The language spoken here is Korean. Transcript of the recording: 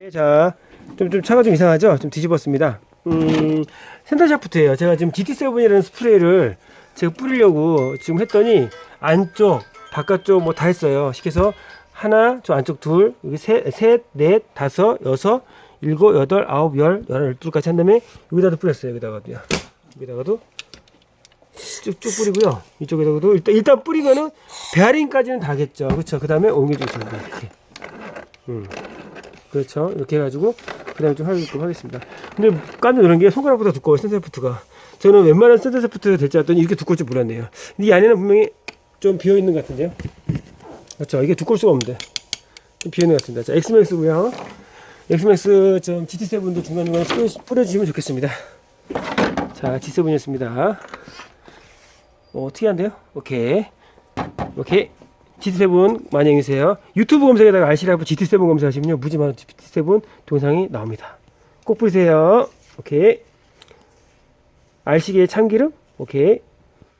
네, 자, 좀, 좀 차가 좀 이상하죠? 좀 뒤집었습니다. 음, 센터 샤프트예요. 제가 지금 GT7이라는 스프레이를 제가 뿌리려고 지금 했더니 안쪽, 바깥쪽 뭐 다 했어요. 시켜서 하나, 저 안쪽 둘, 여기 셋, 셋, 넷, 다섯, 여섯, 일곱, 여덟, 아홉, 열, 열한, 열둘까지 한 다음에 여기다도 뿌렸어요. 여기다가도요. 여기다가도 쭉쭉 뿌리고요. 이쪽에다가도 일단 일단 뿌리면은 베어링까지는 다겠죠. 그렇죠. 그 다음에 옮겨주겠습니다. 이렇게. 음. 그렇죠. 이렇게 해가지고 그다음에 좀 하도록 하겠습니다. 근데 깜짝 놀란 게 손가락보다 두꺼워요. 센서프트가. 저는 웬만한 센서프트가 될줄 알았더니 이렇게 두꺼울 줄 몰랐네요. 이 안에는 분명히 좀 비어 있는 것 같은데요. 그렇죠. 이게 두꺼울 수가 없는데 좀 비어 있는 것 같습니다. 자, 엑스맥스고요. 엑스맥스 좀 GT7도 중간중간에 뿌려, 뿌려 주시면 좋겠습니다. 자, G7이었습니다. 어, 특이한데요? 오케이. 오케이. GT7 많이 이용해주세요. 유튜브 검색에다가 RC라이브 GT7 검색하시면요. 무지 많은 GT7 동영상이 나옵니다. 꼭 보세요. 오케이. RC기의 참기름? 오케이.